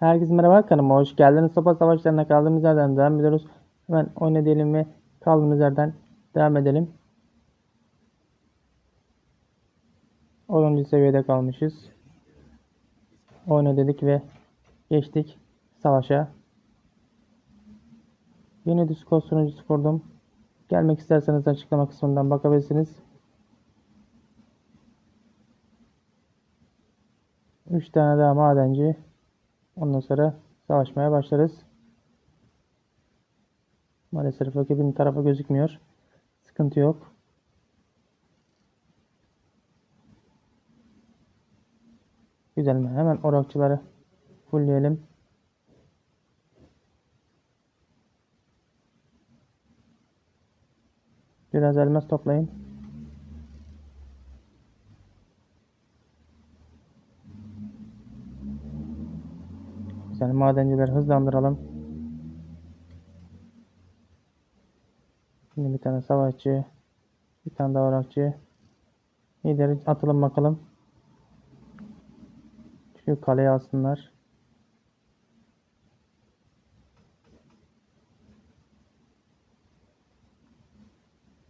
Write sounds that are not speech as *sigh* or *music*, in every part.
Herkese merhaba kanalıma hoş geldiniz. Sopa savaşlarına kaldığımız yerden devam ediyoruz. Hemen oyna diyelim ve kaldığımız yerden devam edelim. 10. seviyede kalmışız. Oyna dedik ve geçtik savaşa. Yeni Discord sunucusu kurdum. Gelmek isterseniz açıklama kısmından bakabilirsiniz. 3 tane daha madenci. Ondan sonra savaşmaya başlarız. Maalesef rakibin tarafı gözükmüyor. Sıkıntı yok. Güzel mi? Hemen orakçıları fullleyelim. Biraz elmas toplayın. Güzel madencileri hızlandıralım. Şimdi bir tane savaşçı, bir tane daha orakçı. İleri atalım bakalım. Şu kaleye alsınlar.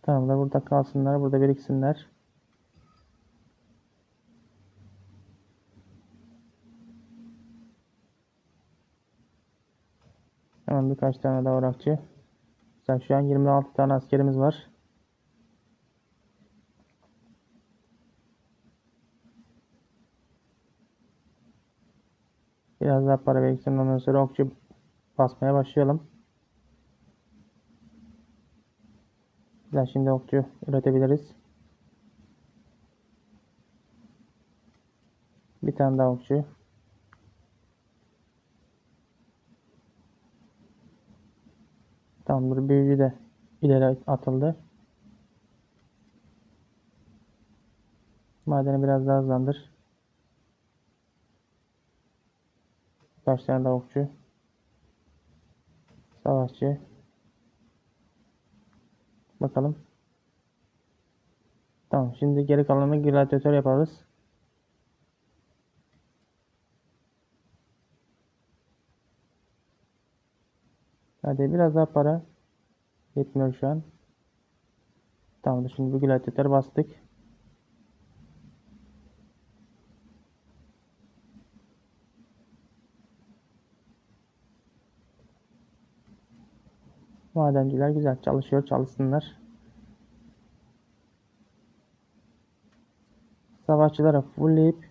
Tamamdır burada kalsınlar, burada biriksinler. Hemen birkaç tane daha orakçı. Mesela şu an 26 tane askerimiz var. Biraz daha para biriksin ondan sonra okçu basmaya başlayalım. Güzel şimdi okçu üretebiliriz. Bir tane daha okçu. Tamamdır. Büyücü de ileri atıldı. Madeni biraz daha hızlandır. Kaç tane daha okçu. Savaşçı. Bakalım. Tamam. Şimdi geri kalanını gladyatör yaparız. Hadi biraz daha para. Yetmiyor şu an. Tamamdır. Şimdi bu gladyatörü bastık. Madenciler güzel çalışıyor. Çalışsınlar. Savaşçılara fullleyip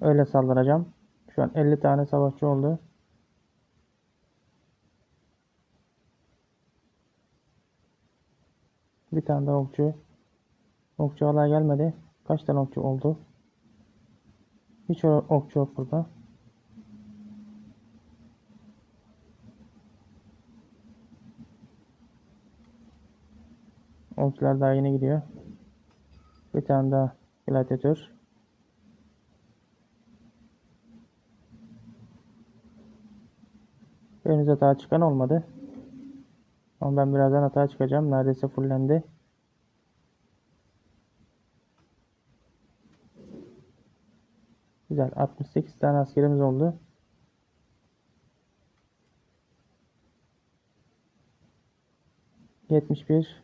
öyle saldıracağım. Şu an 50 tane savaşçı oldu. Bir tane daha okçu. Okçu hala gelmedi. Kaç tane okçu oldu? Hiç okçu yok burada. Okçular daha yeni gidiyor. Bir tane daha gladyatör. Henüz hata çıkan olmadı. Ama ben birazdan hata çıkacağım. Neredeyse fullendi. Güzel. 68 tane askerimiz oldu. Yetmiş bir.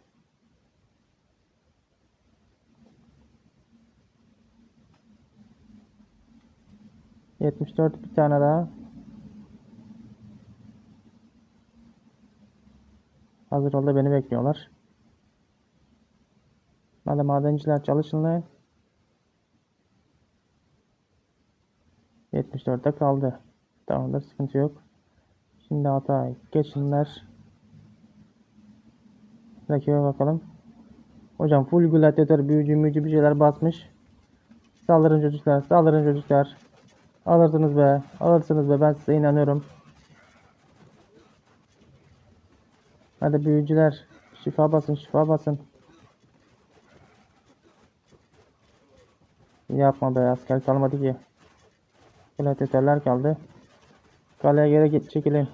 Yetmiş dört bir tane daha. Hazır oldu beni bekliyorlar. Hadi madenciler çalışın lan. 74'te kaldı. Tamamdır sıkıntı yok. Şimdi hata geçinler. Rakibe bakalım. Hocam full gladyatör büyücü mücü bir şeyler basmış. Saldırın çocuklar saldırın çocuklar. Alırsınız be alırsınız be ben size inanıyorum. Hadi büyücüler şifa basın şifa basın. Yapma be asker kalmadı ki. Gladyatörler kaldı. Kaleye geri çekilin.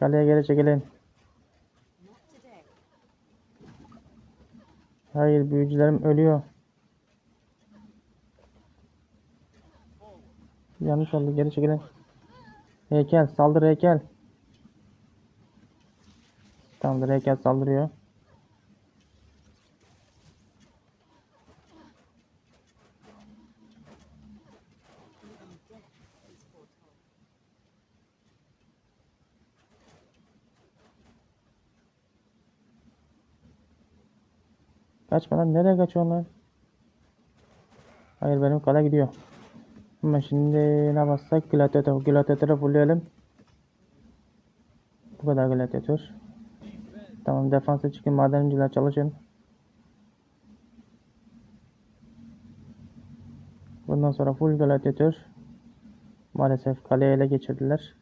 Kaleye geri çekilin. Hayır büyücülerim ölüyor. Yanlış oldu. Geri çekilin. Heykel. Saldır heykel. Tamamdır. Heykel saldırıyor. Kaçma lan. Nereye kaçıyorsun lan? Hayır benim kale gidiyor. Ama şimdi ne bassak? Gladiator. Gladiator'ı fullleyelim. Bu kadar gladiator. Tamam defansa çıkın. Madenciler çalışın. Bundan sonra full gladiator. Maalesef kaleyi ele geçirdiler.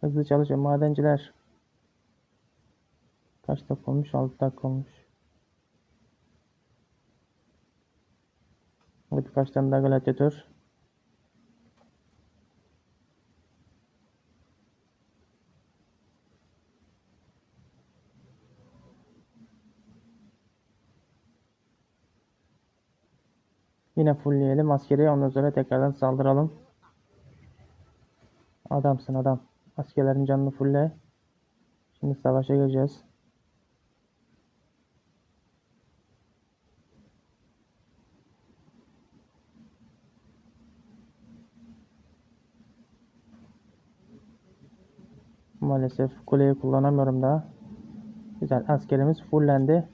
Hızlı çalışın madenciler. Kaç dakika olmuş? 6 dakika olmuş. Hadi birkaç tane daha gladiator. Yine fullleyelim askeri ondan sonra tekrardan saldıralım. Adamsın adam. Askerlerin canını fulle. Şimdi savaşa gireceğiz. Maalesef kuleyi kullanamıyorum daha. Güzel askerimiz fullendi.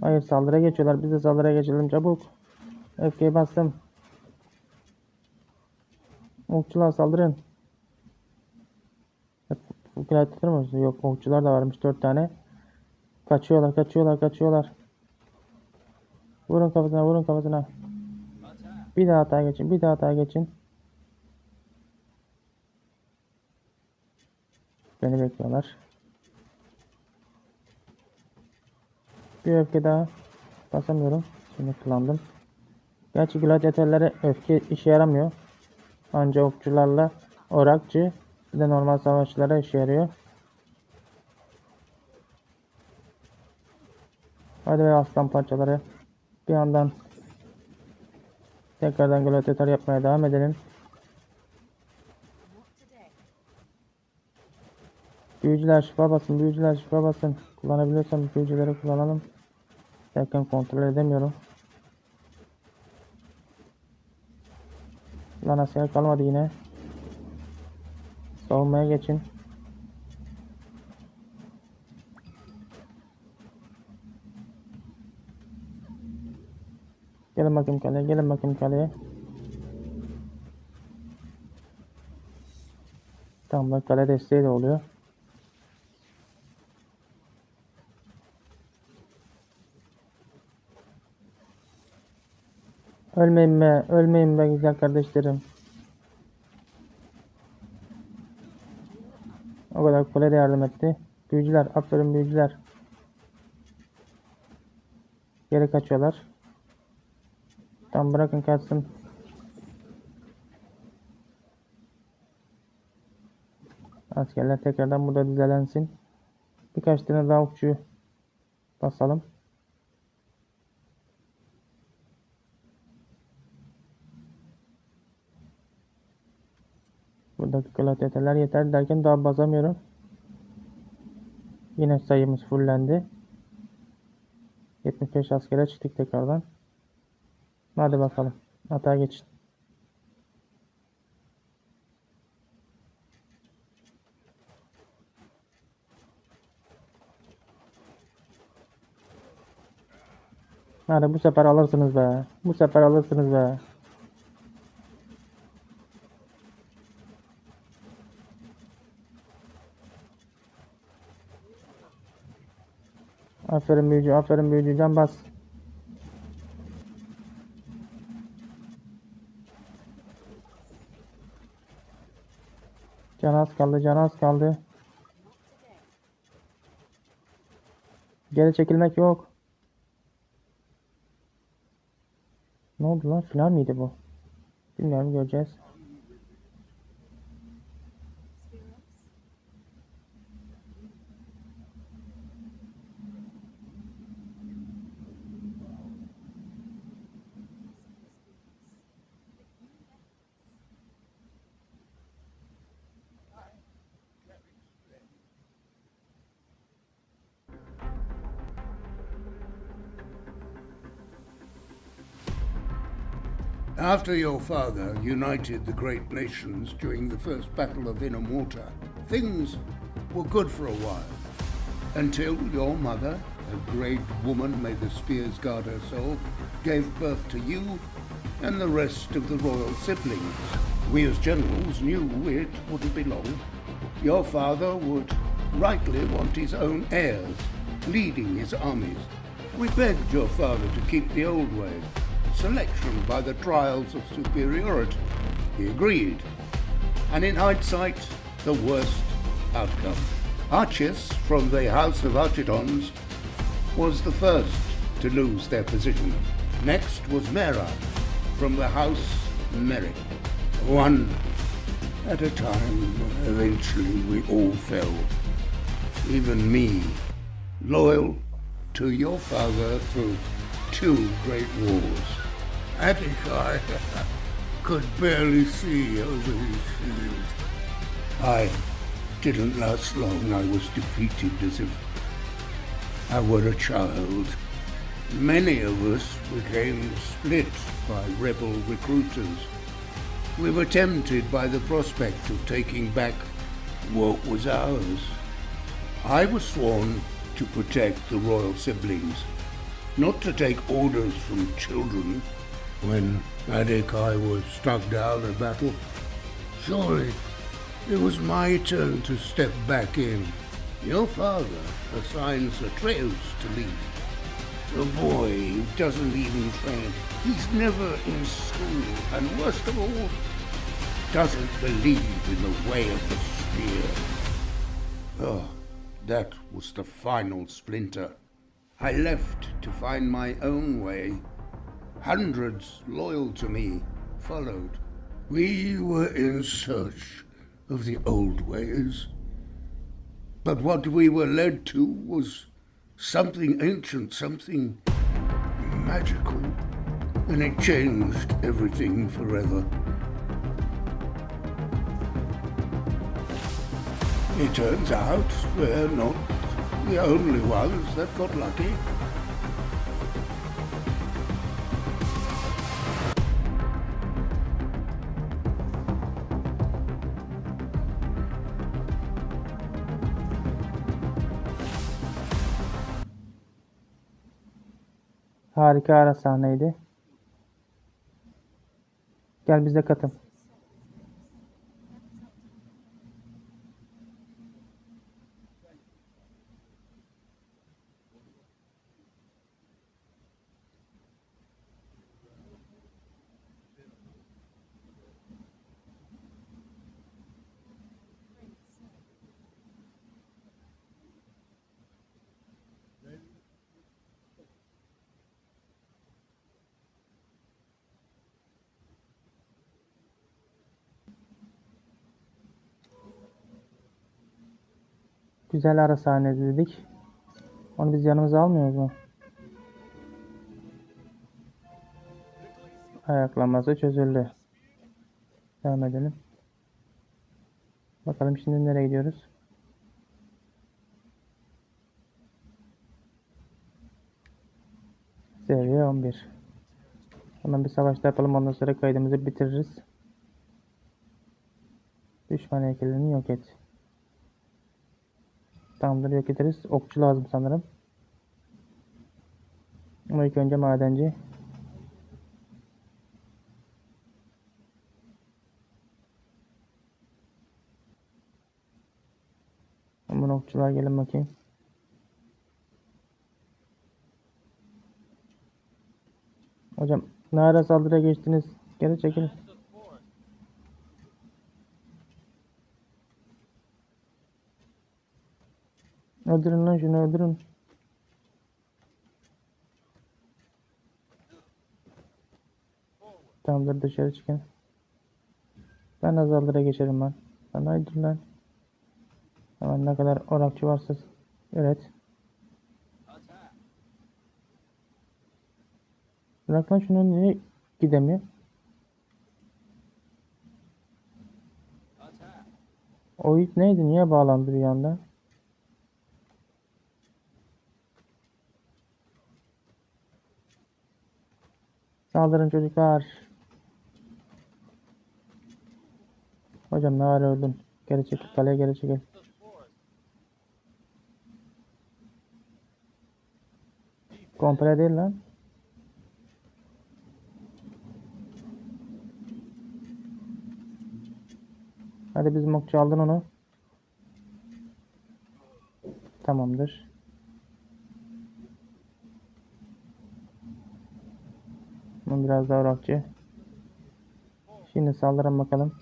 Hayır saldırıya geçiyorlar. Biz de saldırıya geçelim çabuk. Öfkeyi bastım. Okçular saldırın. Gladiator mu? Yok okçular da varmış 4 tane. Kaçıyorlar kaçıyorlar kaçıyorlar. Vurun kafasına vurun kafasına. Bir daha hata geçin bir daha hata geçin. Beni bekliyorlar. Bir öfke daha. Basamıyorum. Şimdi kullandım. Gerçi gladyatörlere öfke işe yaramıyor. Ancak okçularla orakçı bir de normal savaşçılara işe yarıyor. Hadi be aslan parçaları. Bir yandan tekrardan gladyatör yapmaya devam edelim. Büyücüler şifa basın, büyücüler şifa basın. Kullanabiliyorsam büyücüleri kullanalım. Derken kontrol edemiyorum. Lan asker kalmadı yine. Savunmaya geçin. Gelin bakayım kaleye, gelin bakayım kaleye. Tamam bak kale desteği de oluyor. Ölmeyin be, ölmeyin be güzel kardeşlerim. O kadar kule de yardım etti. Büyücüler, aferin büyücüler. Geri kaçıyorlar. Tam bırakın kaçsın. Askerler tekrardan burada dizelensin. Birkaç tane daha okçu basalım. Buradaki gladiatörler yeter derken daha basamıyorum. Yine sayımız fullendi. 75 askere çıktık tekrardan. Hadi bakalım. Hata geçin. Hadi bu sefer alırsınız be. Bu sefer alırsınız be. Aferin büyücü, aferin büyücü. Can bas. Can az kaldı, can az kaldı. Geri çekilmek yok. Ne oldu lan? Filan mıydı bu? Bilmiyorum göreceğiz. After your father united the great nations during the First Battle of Inamorta, things were good for a while. Until your mother, a great woman, may the spears guard her soul, gave birth to you and the rest of the royal siblings. We as generals knew it wouldn't be long. Your father would rightly want his own heirs, leading his armies. We begged your father to keep the old way, selection by the trials of superiority. He agreed, and in hindsight, the worst outcome. Archis from the House of Archidons was the first to lose their position. Next was Mera from the House Merrick. One at a time, eventually we all fell. Even me, loyal to your father through two great wars. Atticai *laughs* could barely see over his shield. I didn't last long. I was defeated as if I were a child. Many of us became split by rebel recruiters. We were tempted by the prospect of taking back what was ours. I was sworn to protect the royal siblings, not to take orders from children. When Adekai was struck down in battle, surely it was my turn to step back in. Your father assigns Atreus to lead. The boy who doesn't even train. He's never in school, and worst of all, doesn't believe in the way of the spear. Oh, that was the final splinter. I left to find my own way. Hundreds loyal to me followed. We were in search of the old ways. But what we were led to was something ancient, something magical, and it changed everything forever. It turns out we're not the only ones that got lucky. Harika ara sahneydi. Gel bize katıl. Güzel ara sahneydi dedik. Onu biz yanımıza almıyoruz mu? Ayaklanması çözüldü. Devam edelim. Bakalım şimdi nereye gidiyoruz? Seviye 11. Hemen bir savaşta yapalım ondan sonra kaydımızı bitiririz. Düşman heykelini yok et. Tamamdır yok ederiz. Okçu lazım sanırım. Ama ilk önce madenci. Aman okçular gelin bakayım. Hocam ne ara saldırıya geçtiniz? Geri çekilin. Öldürün lan şunu öldürün. Tamamdır dışarı çıkın. Ben azaldıra geçerim ben. Lan haydi lan. Hemen ne kadar orakçı varsa üret. Bırak lan şunu niye gidemiyor? O ip neydi? Niye bağlandı bir anda? Saldırın çocuklar. Hocam ne hale öldün. Geri çekil kaleye geri çekil. Komple değil lan. Hadi biz mok çaldın onu. Tamamdır. Bu biraz daha uğraşçı. Şimdi saldırın bakalım.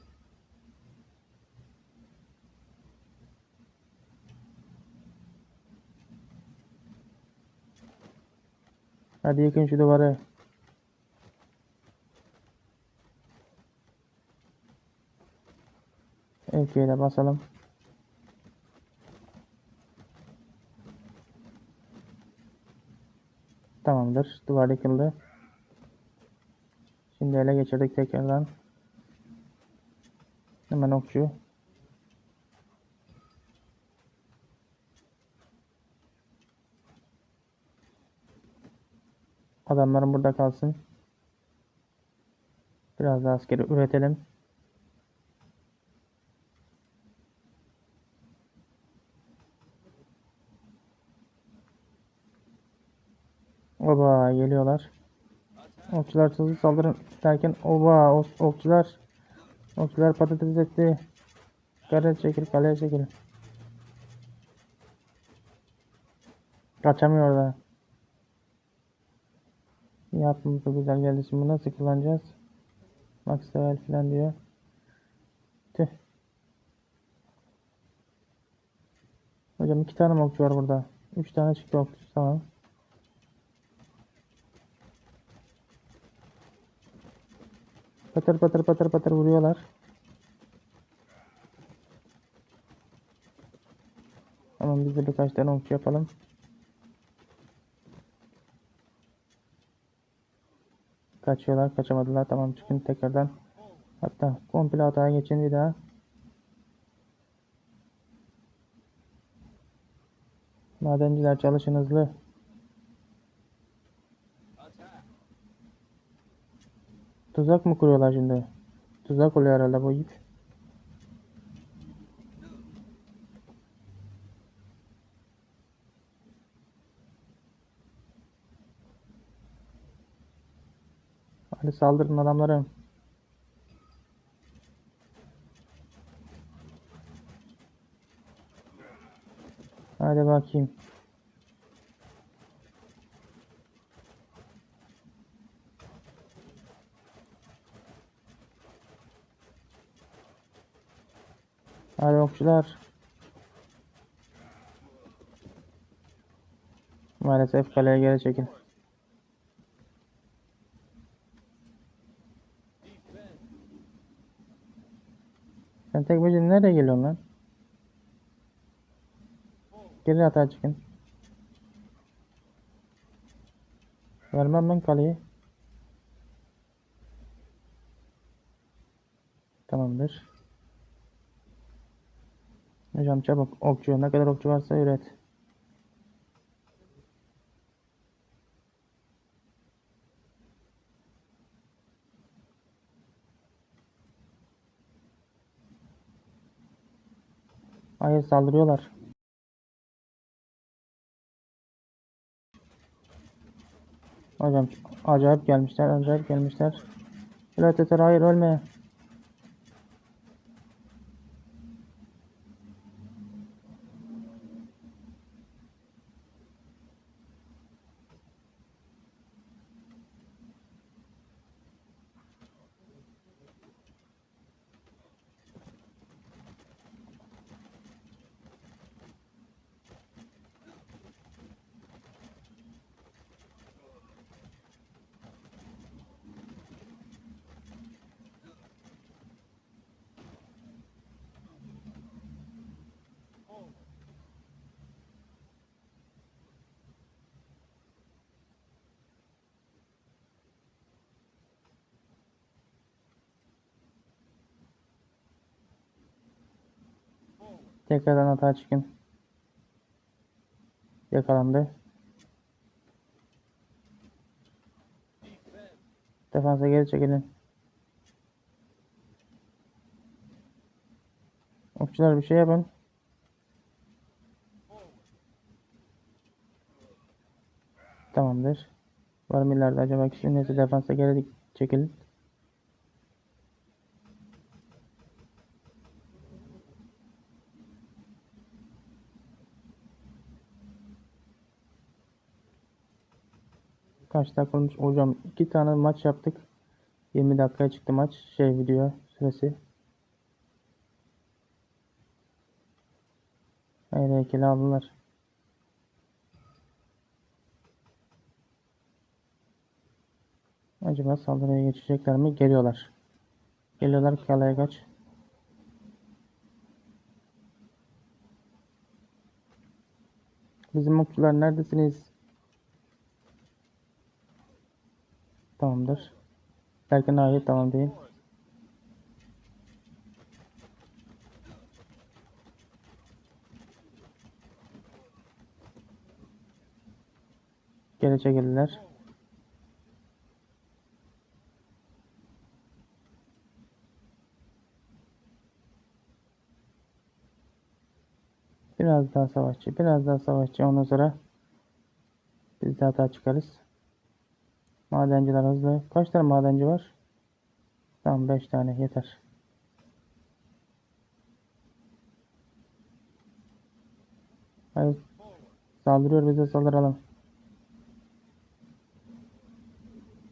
Hadi yıkın şu duvarı. Öfkeyle basalım. Tamamdır. Duvar yıkıldı. Şimdi ele geçirdik tekrardan. Hemen okçu. Adamlarım burada kalsın. Biraz daha askeri üretelim. Oba geliyorlar. Okçular hızlı saldırın derken oba o- okçular okçular patates etti. Kaleye çekil kaleye çekil. Kaçamıyor da. Yaptığımız da güzel geldi. Şimdi nasıl kullanacağız? Max level falan diyor. Tüh. Hocam iki tane okçu var burada? Üç tane çıktı okçu. Tamam. Patır patır patır patır vuruyorlar. Tamam biz de birkaç tane okçu yapalım. Kaçıyorlar, kaçamadılar. Tamam çıkın tekrardan. Hatta komple hataya geçin bir daha. Madenciler çalışın hızlı. Tuzak mı kuruyorlar şimdi? Tuzak oluyor herhalde bu ip. Hadi saldırın adamlarım. Hadi bakayım. Hadi okçular. Maalesef kaleye geri çekil. Sen tek başına nereye geliyorsun lan? Geri hata çıkın. Vermem ben kaleyi. Tamamdır. Hocam çabuk okçu ne kadar okçu varsa üret. Hayır saldırıyorlar. Hocam acayip gelmişler, acayip gelmişler. Gladiator hayır ölme. Tekrardan hata çıkın. Yakalandı. Defansa geri çekilin. Okçular bir şey yapın. Tamamdır. Var mı ileride acaba kişi neyse defansa geri çekilin. Kaç dakika olmuş hocam? iki tane maç yaptık. 20 dakikaya çıktı maç. Şey video süresi. Hayır heykeli aldılar. Acaba saldırıya geçecekler mi? Geliyorlar. Geliyorlar kaleye kaç. Bizim okçular neredesiniz? Tamamdır. Derken hayır tamam değil. Geri çekildiler. Biraz daha savaşçı, biraz daha savaşçı. Ondan sonra biz de hata çıkarız. Madenciler hızlı. Kaç tane madenci var? Tamam 5 tane yeter. Hayır. Saldırıyor bize saldıralım.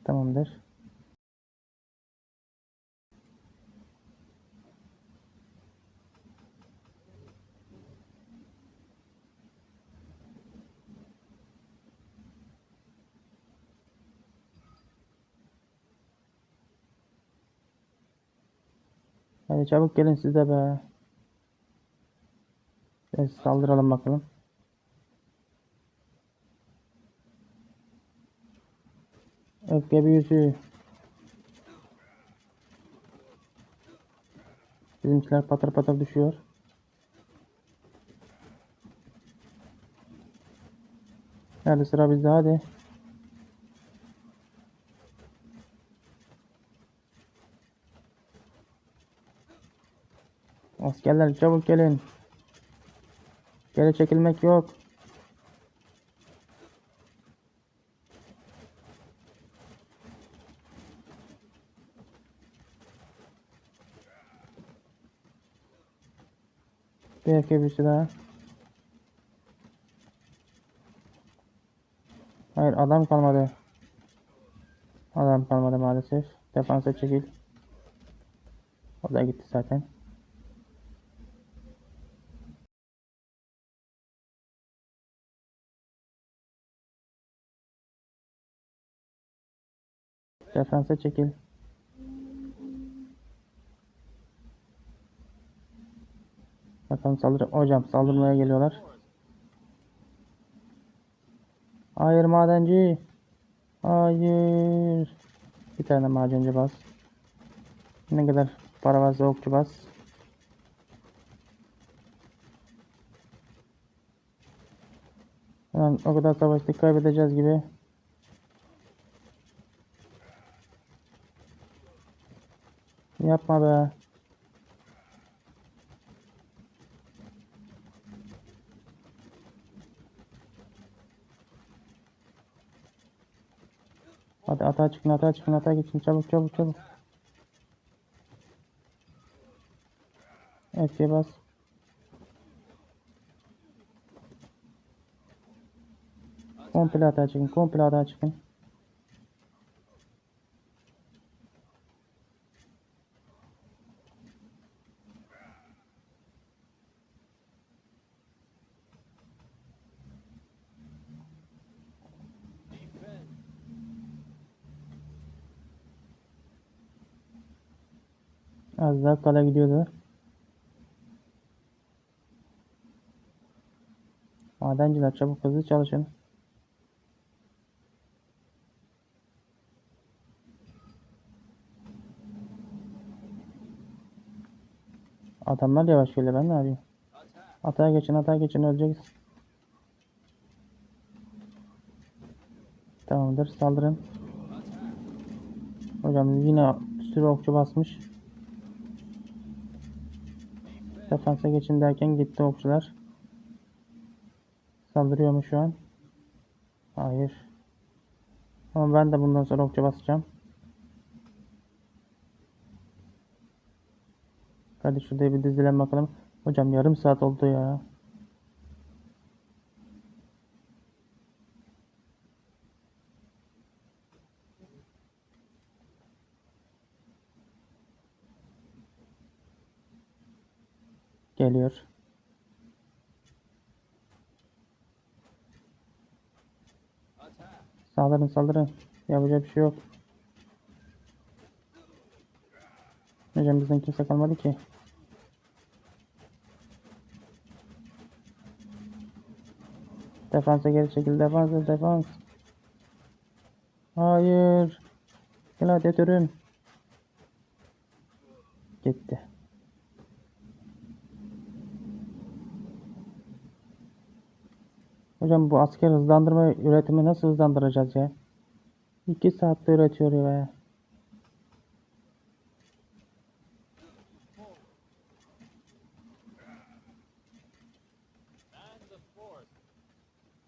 Tamamdır. Hadi çabuk gelin siz de be. Evet, saldıralım bakalım. Öfke büyüsü. Bizimkiler patır patır düşüyor. Nerede sıra bizde hadi. Askerler çabuk gelin. Geri çekilmek yok. Bir erkek birisi daha. Hayır adam kalmadı. Adam kalmadı maalesef. Defansa çekil. O da gitti zaten. Defansa çekil. Bakalım saldırı. Hocam saldırmaya geliyorlar. Hayır madenci. Hayır. Bir tane madenci bas. Ne kadar para varsa okçu bas. Lan o kadar savaştık kaybedeceğiz gibi. Yapma be. Hadi atağa çıkın atağa çıkın atağa geçin çabuk çabuk çabuk. Etkiye bas. Komple atağa çıkın komple atağa çıkın. Az daha kala gidiyordu. Madenciler çabuk hızlı çalışın. Adamlar yavaş geliyor ben ne yapayım? Atağa geçin atağa geçin öleceğiz. Tamamdır saldırın. Hocam yine sürü okçu basmış. Defansa geçin derken gitti okçular. Saldırıyor mu şu an? Hayır. Ama ben de bundan sonra okçu basacağım. Hadi şurada bir dizilen bakalım. Hocam yarım saat oldu ya. Geliyor. Saldırın saldırın. Yapacak bir şey yok. Hocam bizden kimse kalmadı ki. Defansa geri çekil. Defans defans. Hayır. Gladyatörüm. Gitti. Hocam bu asker hızlandırma üretimi nasıl hızlandıracağız ya? 2 saatte üretiyor ya.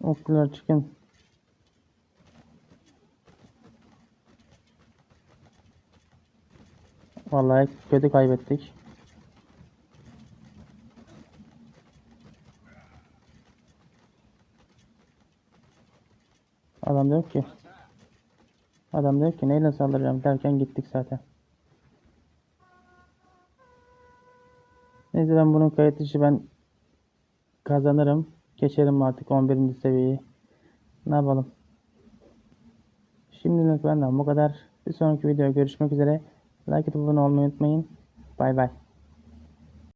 Okçular çıkın. Vallahi kötü kaybettik. Adam yok ki. Adam yok ki neyle saldıracağım derken gittik zaten. Neyse ben bunun kayıt dışı ben kazanırım. Geçerim artık 11. seviyeyi. Ne yapalım? Şimdilik benden bu kadar. Bir sonraki videoda görüşmek üzere. Like atıp abone olmayı unutmayın. Bay bay.